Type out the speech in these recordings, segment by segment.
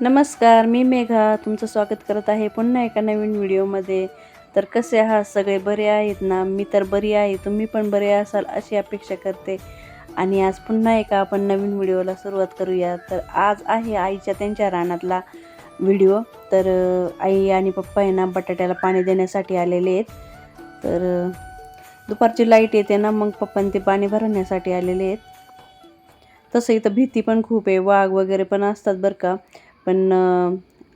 नमस्कार मी मेघा. तुमचं स्वागत करत आहे पुन्हा एका नवीन व्हिडिओमध्ये. तर कसे आहात सगळे? बरे आहेत ना? मी तर बरी आहे. तुम्ही पण बरे असाल अशी अपेक्षा करते. आणि आज पुन्हा एका आपण नवीन व्हिडिओला सुरुवात करूया. तर आज आहे आईच्या त्यांच्या रानातला व्हिडिओ. तर आई आणि पप्पा आहे ना बटाट्याला पाणी देण्यासाठी आलेले आहेत. तर दुपारची लाइट येते ना मग पप्पांनी ते पाणी भरण्यासाठी आलेले आहेत. तसं इथं भीती पण खूप आहे. वाघ वगैरे पण असतात बरं का. पण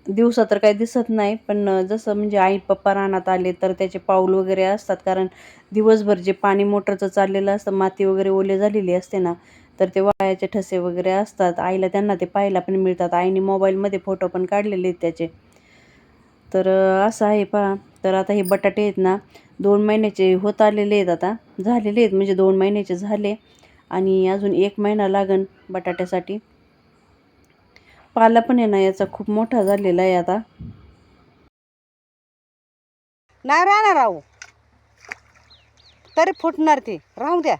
दिवसा तर काही दिसत नाही. पण जसं म्हणजे आई पप्पा रानात आले तर त्याचे पाऊल वगैरे असतात. कारण दिवसभर जे पाणी मोटरचं चाललेलं असतं माती वगैरे ओले झालेली असते ना तर ते वायाचे ठसे वगैरे असतात. आईला त्यांना ते पाहायला पण मिळतात. आईने मोबाईलमध्ये फोटो पण काढलेले आहेत त्याचे. तर असं आहे पहा. तर आता हे बटाटे आहेत ना दोन महिन्याचे होत आलेले आहेत आता. झालेले आहेत. म्हणजे दोन महिन्याचे झाले. आणि अजून एक महिना लागन बटाट्यासाठी. पाला पण आहे ना याचा खूप मोठा झालेला आहे आता. नाही राहणार राहू. तरी फुटणार ती. राहू द्या.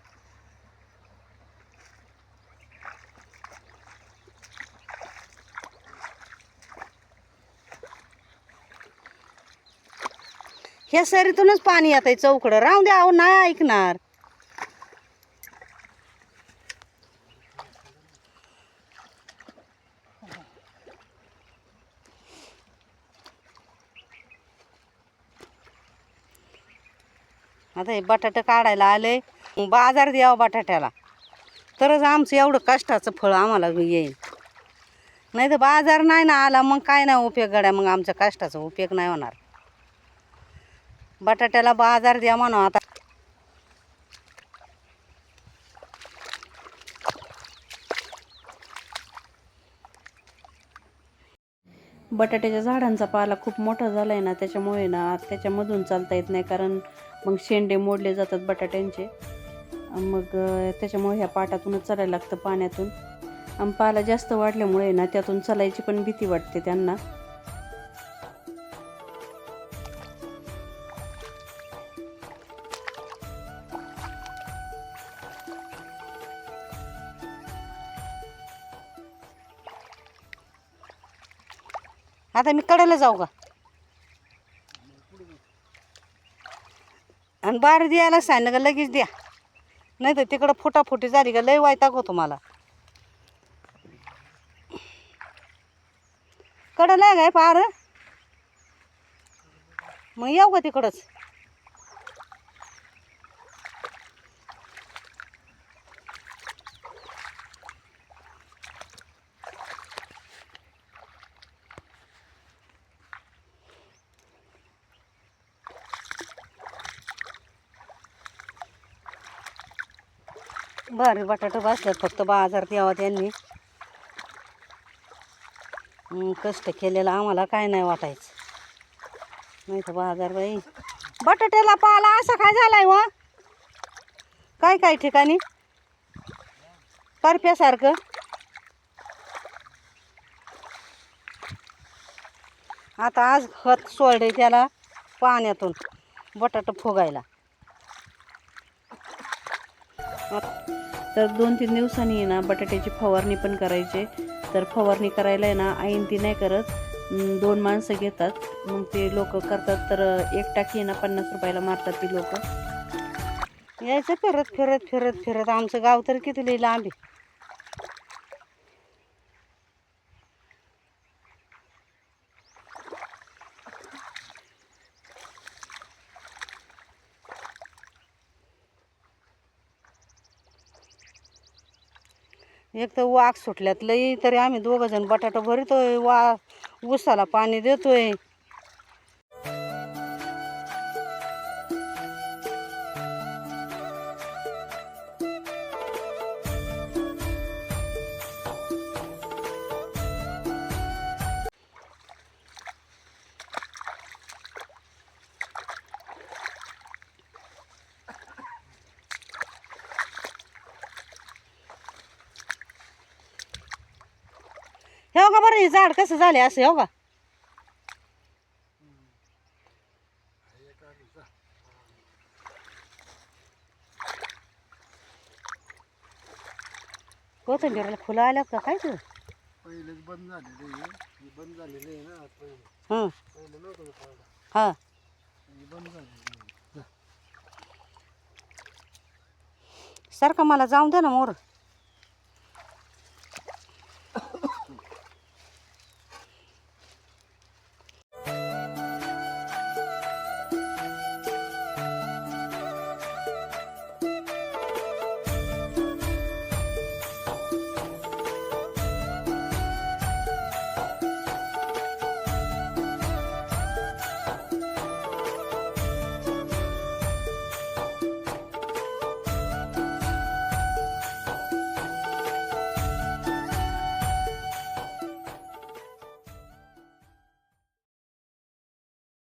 ह्या सरीतूनच पाणी येत आहे चौकडं. राहू द्या अहो नाही ऐकणार. आता हे बटाटे काढायला आले. बाजार द्यावा बटाट्याला. तरच आमचं एवढं कष्टाचं फळ आम्हाला येईल. नाही तर बाजार नाही ना आला मग काय नाही उपयोग गड्या? मग आमच्या कष्टाचा उपयोग नाही होणार. बटाट्याला बाजार द्या म्हणा आता. बटाट्याच्या झाडांचा पाला खूप मोठा झाला आहे ना त्याच्यामुळे ना त्याच्यामधून चालता येत नाही कारण मग शेंडे मोडले जातात बटाट्यांचे. मग त्याच्यामुळे ह्या पाटातूनच चालायला लागतं पाण्यातून. आणि पाला जास्त वाढल्यामुळे ना त्यातून चालायची पण भीती वाटते त्यांना. आता मी कडेला जाऊ का? आणि बार द्यायला सांग का लगेच द्या. नाही तर तिकडं फुटाफुटी झाली का लय वायताक होतो मला. कडं नाही काय पार? मग येऊ का तिकडंच? भारी बटाटे बसल्यात फक्त बाजार द्यावा त्यांनी. कष्ट केलेलं आम्हाला काय नाही वाटायचं. नाही तर बाजार बाई बटाट्याला पाला असा काय झालाय व काय काय ठिकाणी? करप्यासारखं आता आज खत सोडले त्याला पाण्यातून बटाटा फुगायला. तर दोन तीन दिवसांनी आहे ना बटाट्याची फवारणी पण करायची. तर फवारणी करायला आहे ना आईन ती नाही करत. दोन माणसं घेतात. मग ते लोक करतात. तर एक टाकी ना पन्नास रुपयाला मारतात ती लोक. यायचं फिरत फिरत फिरत फिरत. आमचं गाव तर किती लई लांब आहे. एक तर वाघ सुटल्यात लई तरी आम्ही दोघं जण बटाटा भरतोय वा ऊसाला पाणी देतोय. हे का बरं हे झाड कसं झाले असं हो का कोथिंबीरला फुलं आल्यात का? काय तुझं पहिलेच बंद झालेलं आहे हे बंद झालेलं आहे ना पहिले. हं. पहिलं नव्हतं का पावडा बंद झालेलं आहे. सारखं मला जाऊन दे ना मोर.